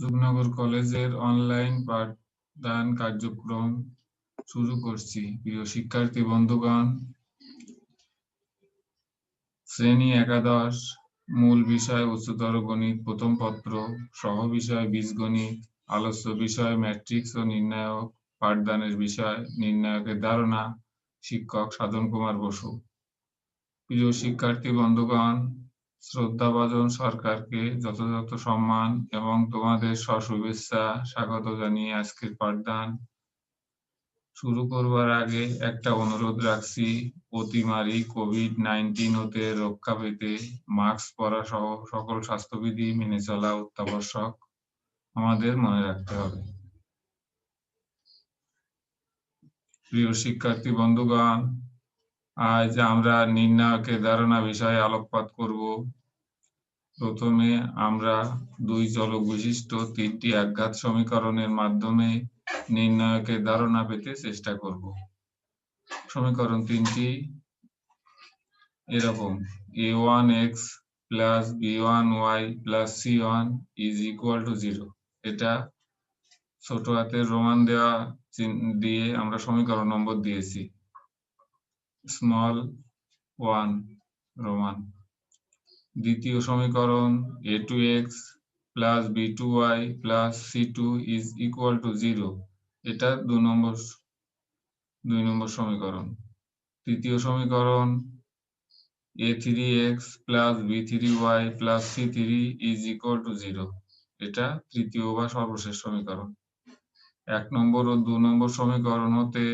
রূপনগর কলেজের অনলাইন পাঠদান কার্যক্রম শুরু করছি। প্রিয় শিক্ষার্থী, বন্ধুগণ, শ্রেণি একাদশ মূল বিষয় উচ্চতর গণিত, প্রথম পত্র, সহ বিষয়, বীজগণিত আলোচ্য বিষয় ম্যাট্রিক্স ও নির্ণায়ক পাঠদানের বিষয়, নির্ণায়কের ধারণা, শিক্ষক সাধন কুমার বসু। প্রিয় শিক্ষার্থী, বন্ধুগণ শ্রদ্ধাভাজন সরকারকে যথাযথ সম্মান এবং তোমাদের সশুভেচ্ছা স্বাগত জানিয়ে আজকের পাঠদান শুরু করবার আগে একটা অনুরোধ রাখছি অতিমারি কোভিড নাইন্টিন হতে রক্ষা পেতে মাস্ক পরা সহ সকল স্বাস্থ্যবিধি মেনে চলা অত্যাবশ্যক আমাদের মনে রাখতে হবে। প্রিয় শিক্ষার্থী বন্ধুগণ আজ আমরা নির্ণায়কের ধারণা বিষয়ে আলোকপাত করব। প্রথমে আমরা দুই চলক বিশিষ্ট তিনটি আঘাত সমীকরণের মাধ্যমে নির্ণায়কের ধারণা পেতে চেষ্টা করব। সমীকরণ তিনটি এরকম A one X plus B one Y plus C one is equal to zero এটা ছোট হাতের রোমান দেওয়া দিয়ে আমরা সমীকরণ নম্বর দিয়েছি। স্মল ওয়ান রোমান দ্বিতীয় সমীকরণ A two X plus B two Y plus C two is equal to zero এটা দু নম্বর দুই নম্বর সমীকরণ। তৃতীয় সমীকরণ A three X plus B three Y plus C three is equal to zero এটা তৃতীয় বা সর্বশেষ সমীকরণ। এক নম্বর ও দু নম্বর সমীকরণ হতে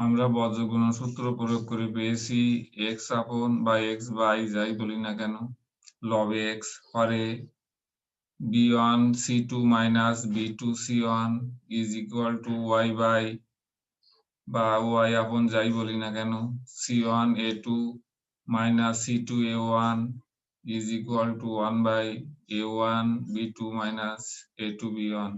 আমরা বজ্রগুণ সূত্র প্রয়োগ করে পেয়েছি এক্স আপন বা এক্স বাই যাই বলি না কেন লব X Hare B one C two minus B two C one is equal to Y by বা ওয়াই আপন যাই বলি না কেন C one A two minus C two A one is equal to one by A one B two minus A two B one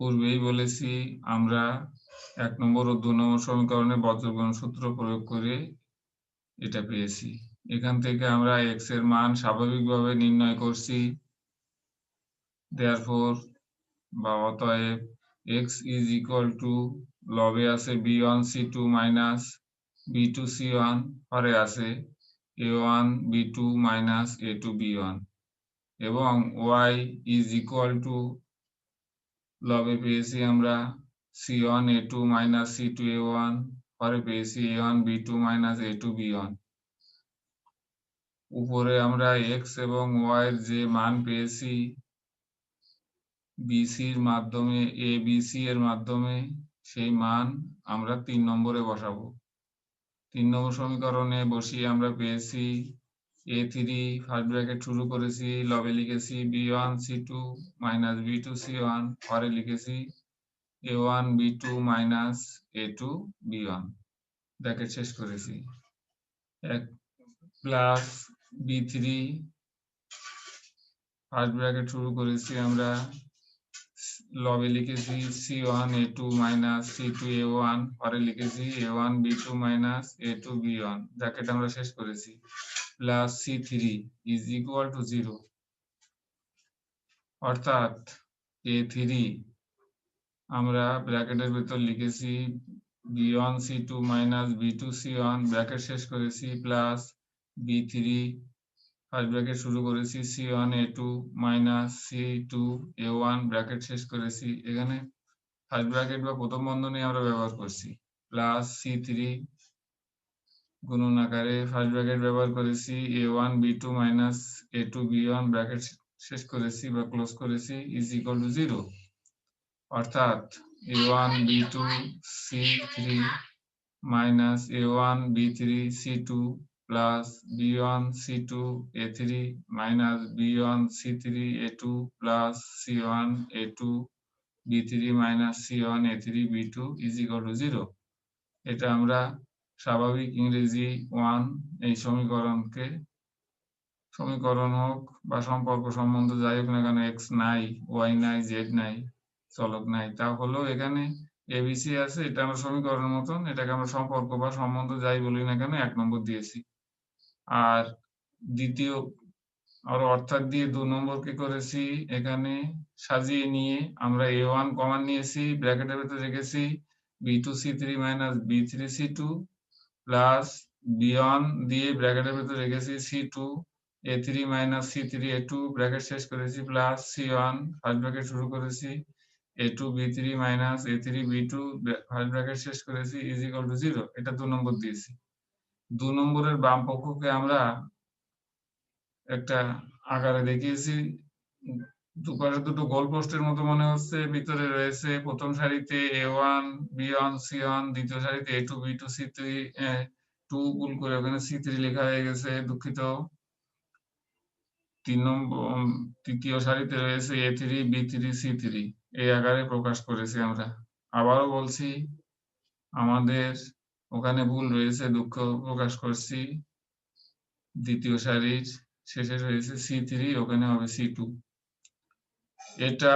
পূর্বেই বলেছি, আমরা এক নম্বর ও দু নম্বর সমীকরণে বজ্রগুণ সূত্র প্রয়োগ করে এটা পেয়েছি। এখান থেকে আমরা এক্সের মান স্বাভাবিকভাবে নির্ণয় করছি। দেয়ারফর বা অতএব এক্স ইজ ইকুয়াল টু লবে আছে B one C two minus B two C one হরে আছে A one B two minus A two B one এবং ওয়াই ইজ ইকুয়াল টু লবে পেয়েছি আমরা C one A two minus C two A one পরে পেয়েছি A one B two minus A two B one উপরে আমরা x এবং Y এর যে মান পেয়েছি বিসির মাধ্যমে এ বিসি এর মাধ্যমে, সেই মান আমরা তিন নম্বরে বসাবো। তিন নম্বর সমীকরণে বসিয়ে আমরা পেয়েছি এ থ্রি ফার্স্ট ব্র্যাকেট শুরু করেছি লবে লিখেছি B one C two minus B two C one পরে লিখেছি A one B two minus A two B one bracket শেষ করেছি। এক plus B three first bracket শুরু করেছি আমরা লবে লিখেছি C one A two minus C two A one পরে লিখেছি A one B two minus A two B one bracket আমরা শেষ করেছি। Plus C three is equal to zero অর্থাৎ এ থ্রি আমরা ব্র্যাকেটের ভিতর লিখেছি B one C two minus B two C one bracket শেষ করেছি plus B three first bracket শুরু করেছি C one A two minus C two A one bracket শেষ করেছি। এখানে ফার্স্ট ব্র্যাকেট বা প্রথম বন্ধনী আমরা ব্যবহার করছি প্লাস সি থ্রি গুণন আকারে ফার্স্ট ব্র্যাকেট ব্যবহার করেছি A one B two minus A two B one bracket শেষ করেছি বা ক্লোজ করেছি ইজ ইকুয়াল টু জিরো অর্থাৎ A one B two C three minus A one B three C two plus B one C two A three minus B one C three A two plus C one A two B three minus C one A three B two is equal to zero এটা আমরা স্বাভাবিক ইংরেজি one এই সমীকরণকে, সমীকরণ হোক বা সম্পর্ক সম্বন্ধ যাই হোক না কেন এক্স নাই ওয়াই নাই জেড নাই, চলক নাই, তা হলো এখানে এবিসি আছে, এটা আমরা সমীকরণের মতন, এটাকে আমরা সম্পর্ক বা সম্বন্ধ যাই বলি না কেন, এক নম্বর দিয়েছি। আর দ্বিতীয়, আর অর্থাৎ দিয়ে দু নম্বর নম্বরকে করেছি, এখানে সাজিয়ে নিয়ে আমরা এ ওয়ান কমান নিয়েছি ব্র্যাকেটের ভেতরে রেখেছি B two C three minus B three C two plus B one দিয়ে ব্র্যাকেটের ভেতরে রেখেছি C two A three minus C three A two bracket শেষ করেছি, plus C one first bracket শুরু করেছি A two B three minus A three B two first bracket শেষ করেছি ইজ ইকাল টু জিরো এটা দু নম্বর দিয়েছি। দু নম্বরের বাম পক্ষকে আমরা একটা আকারে দেখিয়েছি দুপাশে দুটো গোল পোস্টের মতো মনে হচ্ছে। ভিতরে রয়েছে প্রথম সারিতে A one B one C one দ্বিতীয় সারিতে A two B two C three two ভুল করে ওখানে সি থ্রি লেখা হয়ে গেছে, দুঃখিত। তিন নম্বর, তৃতীয় সারিতে রয়েছে A three B three C three এই আকারে প্রকাশ করেছি আমরা। আবারও বলছি, আমাদের ওখানে ভুল রয়েছে, দুঃখ প্রকাশ করছি। দ্বিতীয় সারির শেষে রয়েছে সি থ্রি ওখানে হবে সি টু এটা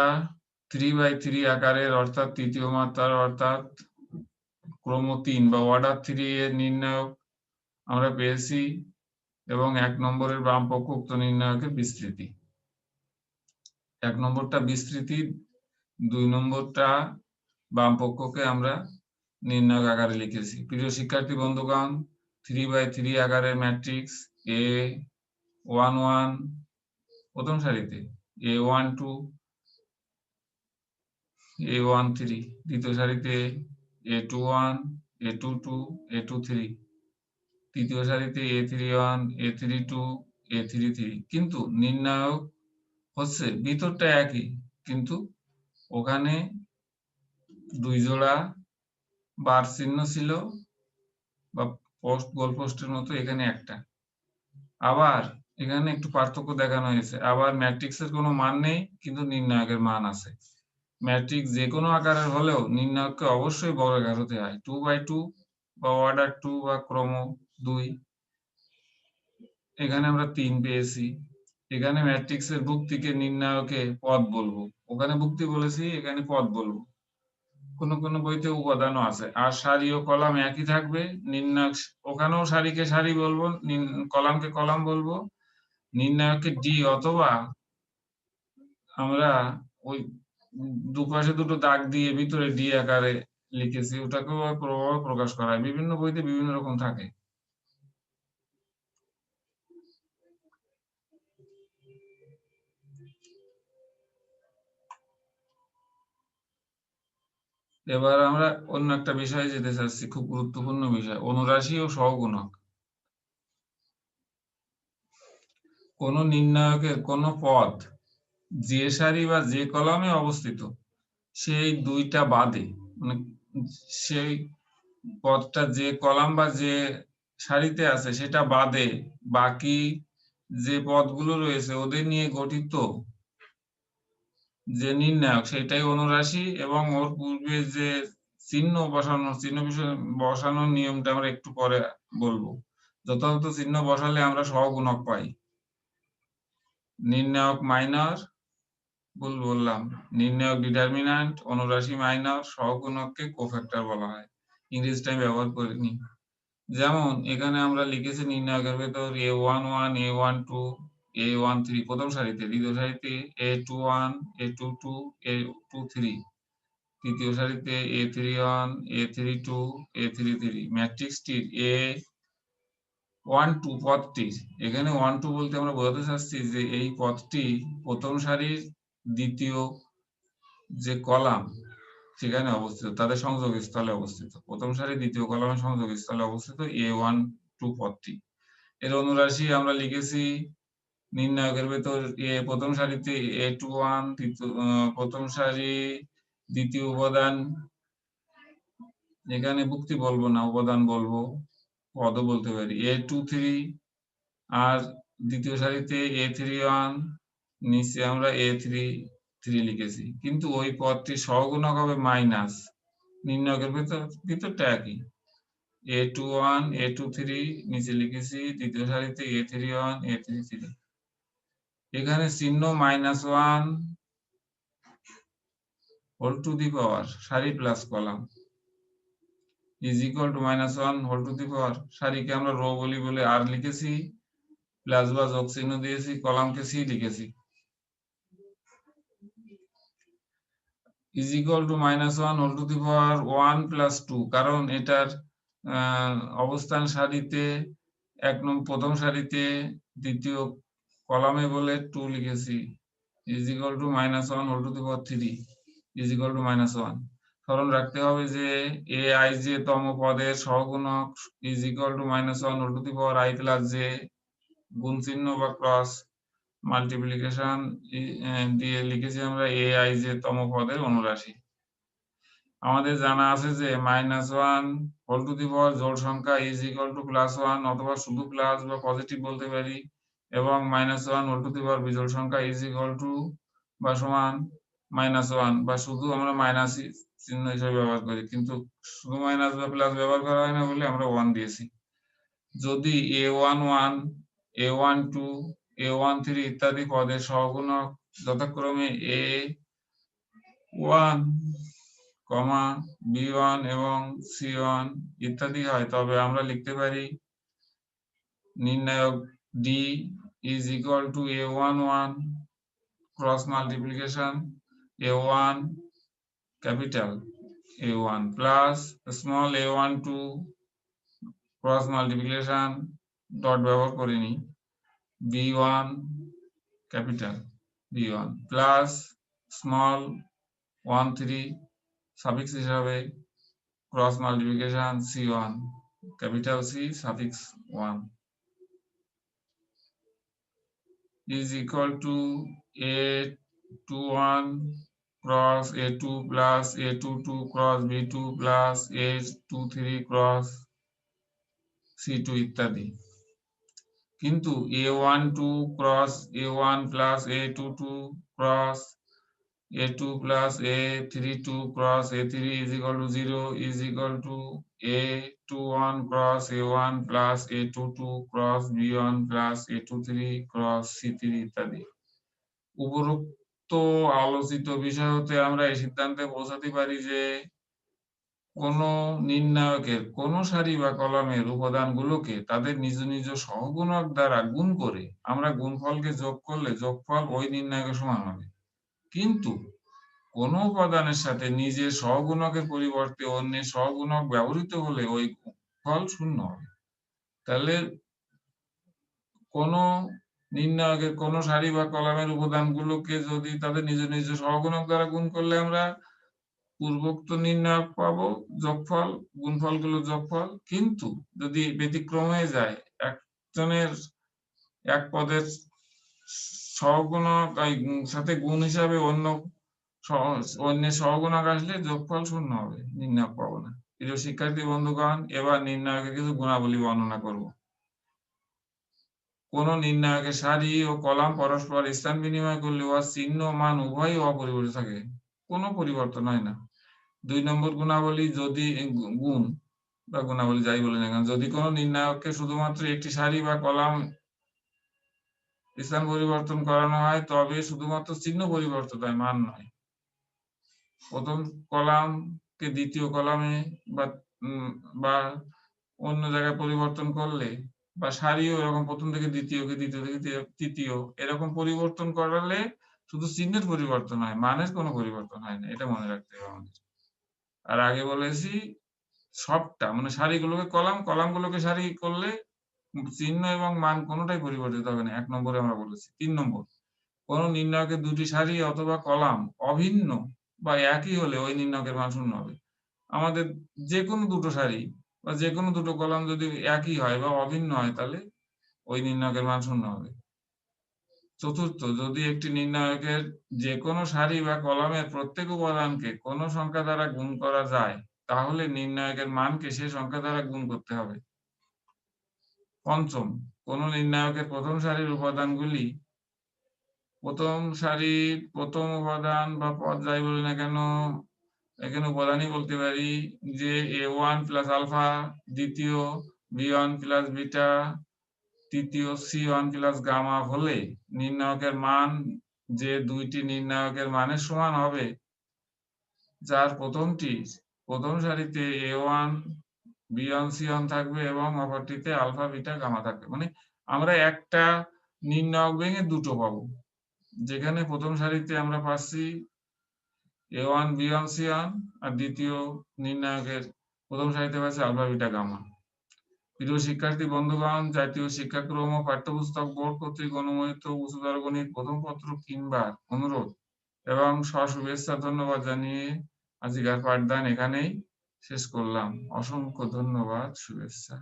থ্রি বাই থ্রি আকারের, অর্থাৎ তৃতীয় মাত্রার, অর্থাৎ ক্রম তিন বা অর্ডার থ্রি এর নির্ণায়ক আমরা পেয়েছি এবং এক নম্বরের বাম পক্ষ উক্ত নির্ণায়কের বিস্তৃতি। এক নম্বরটা বিস্তৃতি, দুই নম্বরটা বাম পক্ষকে আমরা নির্ণায়ক আকারে লিখেছি। প্রিয় শিক্ষার্থী বন্ধুগণ থ্রি বাই থ্রি আকারের ম্যাট্রিক্স এ ওয়ান ওয়ান প্রথম সারিতে A one two A one three দ্বিতীয় সারিতে A two one A two two A two three তৃতীয় সারিতে A three one A three two A three three কিন্তু নির্ণায়ক হচ্ছে, ভিতরটা একই, কিন্তু ওখানে দুই জোড়া বার চিহ্ন ছিল, বা পোস্ট গোল পোস্টের মতো এখানে একটা। আবার এখানে একটু পার্থক্য দেখানো হয়েছে, আবার ম্যাট্রিক্সের কোনো মান নেই, কিন্তু নির্ণায়কের মান আছে। ম্যাট্রিক্স যে কোনো আকারের হলেও নির্ণায়ককে অবশ্যই বর্গাকার হতে হয়। টু বাই টু বা অর্ডার টু বা ক্রম দুই। এখানে আমরা তিন পেয়েছি। এখানে ম্যাট্রিক্সের ভুক্তিকে নির্ণায়কে পদ বলব। ওখানে ভুক্তি বলেছি, এখানে পদ বলব। কোন কোন বইতে উপাদানও আছে। আর সারি ও কলাম একই থাকবে। নির্ণায়ক ওখানেও সারিকে সারি বলব কলামকে কলাম বলব। নির্ণায়ককে ডি অথবা আমরা ওই দুপাশে দুটো দাগ দিয়ে ভিতরে ডি আকারে লিখেছি, ওটাকেও প্রভাব প্রকাশ করা হয়। বিভিন্ন বইতে বিভিন্ন রকম থাকে। এবার আমরা অন্য একটা বিষয়ে যেতে চাচ্ছি, খুব গুরুত্বপূর্ণ বিষয়, অনুরাশি ও সহগুণক। কোন নির্ণায়কের কোন পদ যে সারি বা যে কলামে অবস্থিত, সেই দুইটা বাদে মানে সেই পদটা যে কলাম বা যে সারিতে আছে, সেটা বাদে বাকি যে পদগুলো রয়েছে, ওদের নিয়ে গঠিত যে নির্ণায়ক, সেটাই অনুরাশি এবং ওর পূর্বে যে চিহ্ন বসানো, চিহ্ন বসানোর নিয়মটা আমরা একটু পরে বলব। যথাযথ চিহ্ন বসালে আমরা সহগুণক পাই। নির্ণায়ক মাইনর ভুল বললাম। নির্ণায়ক ডিটারমিনান্ট অনুরাশি মাইনর সহগুণককে কোফ্যাক্টর বলা হয়। ইংরেজিটা ব্যবহার করিনি। যেমন, এখানে আমরা লিখেছি নির্ণায়কের ভেতর A one one A one two A one three প্রথম সারিতে, দ্বিতীয় সারিতে A two one A two two A two three তৃতীয় সারিতে A three one A three two A three three ম্যাট্রিক্সটির A one two পদটির। এখানে ওয়ান টু বলতে আমরা বোঝাতে চাচ্ছি যে এই পদটি প্রথম সারির দ্বিতীয় যে কলাম, সেখানে অবস্থিত, তাদের সংযোগ স্থলে অবস্থিত। প্রথম সারি দ্বিতীয় কলামের সংযোগ স্থলে অবস্থিত এ ওয়ান টু পদটি এর অনুরাশি আমরা লিখেছি নির্ণায়কের ভেতর এ প্রথম সারিতে এ টু ওয়ান প্রথম সারি দ্বিতীয় উপাদান। এখানে ভুক্তি বলব না, উপাদান বলব পদ বলতে পারি। এ টু থ্রি আর দ্বিতীয় সারিতে এ থ্রি ওয়ান নিচে আমরা এ থ্রি থ্রি লিখেছি। কিন্তু ওই পদটি সহগুণক হবে মাইনাস নির্ণায়কের ভেতর, ভিতরটা একই। A two one A two three নিচে লিখেছি, দ্বিতীয় সারিতে A three one A three three এখানে চিহ্ন minus one whole to the power সারি plus column is equal to minus one whole to the power সারিকে আমরা রো বলি বলে আর লিখেছি প্লাস বা যোগ চিহ্ন দিয়েছি কলামকে সি লিখেছি। Is equal to minus one whole to the power one plus two কারণ এটার অবস্থান সারিতে, এক নম্বর প্রথম সারিতে, দ্বিতীয় কলামে বলে টু লিখেছি। Is equal to minus one whole to the power three is equal to minus one স্মরণ রাখতে হবে যে এ আই জে তম পদের সহগুণক is equal to minus one whole to the power I plus J গুণ চিহ্ন বা ক্রস মাল্টিপ্লিকেশন দিয়ে লিখেছি আমরা এ আই জে তম পদের অনুরাশি। আমাদের জানা আছে যে minus one whole to the power জোড় সংখ্যা is equal to plus one অথবা শুধু প্লাস বা পজিটিভ বলতে পারি এবং minus one whole to the power বিজোড় সংখ্যা ইজ ইকুয়াল টু বা সমান মাইনাস ওয়ান বা শুধু আমরা মাইনাস চিহ্ন হিসেবে ব্যবহার করি। কিন্তু শুধু মাইনাস বা প্লাস ব্যবহার করা হয় না বলে আমরা ওয়ান দিয়েছি। যদি A one one A one two A one three ইত্যাদি পদের সহগুণক যথাক্রমে A one comma B one এবং সি ওয়ান ইত্যাদি হয়। তবে আমরা লিখতে পারি নির্ণায়ক D is equal to A one one cross multiplication A one capital A one plus small A one two cross multiplication dot ব্যবহার করিনি B one capital B one plus small one three suffix হিসাবে cross multiplication C one capital C suffix one is equal to a two one cross a two plus a two two cross b two plus a two three cross c two ইত্যাদি কিন্তু A one two cross A one plus A two two cross A two plus A three two cross A three is equal to zero is equal to A two one cross A one plus A two two cross B one plus A two three cross C three ইত্যাদি। উপরোক্ত আলোচিত বিষয় হতে আমরা এই সিদ্ধান্তে বোঝাতে পারি যে কোন নির্ণায়কের, কোন সারি বা কলামের উপাদানগুলোকে তাদের নিজ নিজ সহগুণক দ্বারা গুণ করে আমরা গুণফলকে যোগ করলে যোগফল ওই নির্ণায়কের সমান হবে। কিন্তু কোন উপাদানের সাথে নিজের সহগুণকের পরিবর্তে অন্যের সহগুণক ব্যবহৃত হলে ওই ফল শূন্য হবে। তাহলে কোন নির্ণায়কের, কোন সারি বা কলামের উপাদানগুলোকে যদি তাদের নিজ নিজ সহগুণক দ্বারা গুণ করলে আমরা পূর্বোক্ত নির্ণায়ক পাবো, যোগফল, গুণফলগুলো যোগফল। কিন্তু যদি ব্যতিক্রম হয়ে যায়, একজনের এক পদের সহগুণক সাথে গুণ হিসাবে অন্য অন্যের সহগুণক আসলে যোগফল শূন্য হবে, নির্ণায়ক পাবো না। প্রিয় শিক্ষার্থী, বন্ধুগণ, এবার নির্ণায়কের কিছু গুণাবলী বর্ণনা করব। কোন নির্ণায়কের সারি ও কলাম পরস্পর স্থান বিনিময় করলে উহার চিহ্ন মান উভয়ই অপরিবর্তিত থাকে। কোনো পরিবর্তন হয় না। দুই নম্বর গুণাবলী যদি গুণ বা গুণাবলী যাই বলি না যদি কোনো নির্ণায়ককে শুধুমাত্র একটি সারি বা কলাম স্থান পরিবর্তন করানো হয়, তবে শুধুমাত্র চিহ্ন পরিবর্তন হয়, মান নয়। প্রথম কলামকে দ্বিতীয় কলামে বা অন্য জায়গায় পরিবর্তন করলে বা সারিও এরকম প্রথম থেকে দ্বিতীয়কে, দ্বিতীয় থেকে তৃতীয় এরকম পরিবর্তন করালে শুধু চিহ্নের পরিবর্তন হয়, মানের কোনো পরিবর্তন হয় না, এটা মনে রাখতে হবে আমাদের। আর আগে বলেছি, সবটা মানে সারিগুলোকে কলাম, কলামগুলোকে সারি করলে চিহ্ন এবং মান কোনোটাই পরিবর্তিত হবে না। এক নম্বরে আমরা বলেছি। তিন নম্বর, কোন নির্ণায়কের দুটি সারি অথবা কলাম অভিন্ন বা একই হলে ওই নির্ণয়কের মান শূন্য হবে। আমাদের যে কোনো দুটো সারি বা যে কোনো দুটো কলাম যদি একই হয় বা অভিন্ন হয় তাহলে ওই নির্ণয়কের মান শূন্য হবে। চতুর্থ, যদি একটি নির্ণায়কের যে কোনো সারি বা কলামের প্রত্যেক উপাদানকে কোনো সংখ্যা দ্বারা গুণ করা যায়, তাহলে নির্ণায়কের মানকে সে সংখ্যা দ্বারা গুণ করতে হবে। পঞ্চম, কোন নির্ণায়কের প্রথম সারির উপাদানগুলি প্রথম সারির প্রথম উপাদান বা পদ যাই বলি না কেন, এখানে উপাদানই বলতে পারি যে এ ওয়ান প্লাস আলফা দ্বিতীয় বি ওয়ান প্লাস বিটা তৃতীয় সি ওয়ান প্লাস গামা হলে নির্ণায়কের মান যে দুইটি নির্ণায়কের মানের সমান হবে, যার প্রথমটি, প্রথম সারিতে A one, B one, C one থাকবে এবং অপরটিতে আলফা, বিটা, গামা থাকবে। মানে আমরা একটা নির্ণায়ক ভেঙে দুটো পাবো। যেখানে প্রথম সারিতে আমরা পাচ্ছি A one, B one, C one, আর দ্বিতীয় নির্ণায়কের প্রথম সারিতে পাচ্ছি আলফা, বিটা, গামা। প্রিয় শিক্ষার্থী বন্ধুগণ, জাতীয় শিক্ষাক্রম ও পাঠ্যপুস্তক বোর্ড কর্তৃক অনুমোদিত উচ্চতর গণিত প্রথম পত্র কিংবা অনুরোধ এবং শুভেচ্ছা ধন্যবাদ জানিয়ে আজকের পাঠদান এখানেই শেষ করলাম। অসংখ্য ধন্যবাদ, শুভেচ্ছা।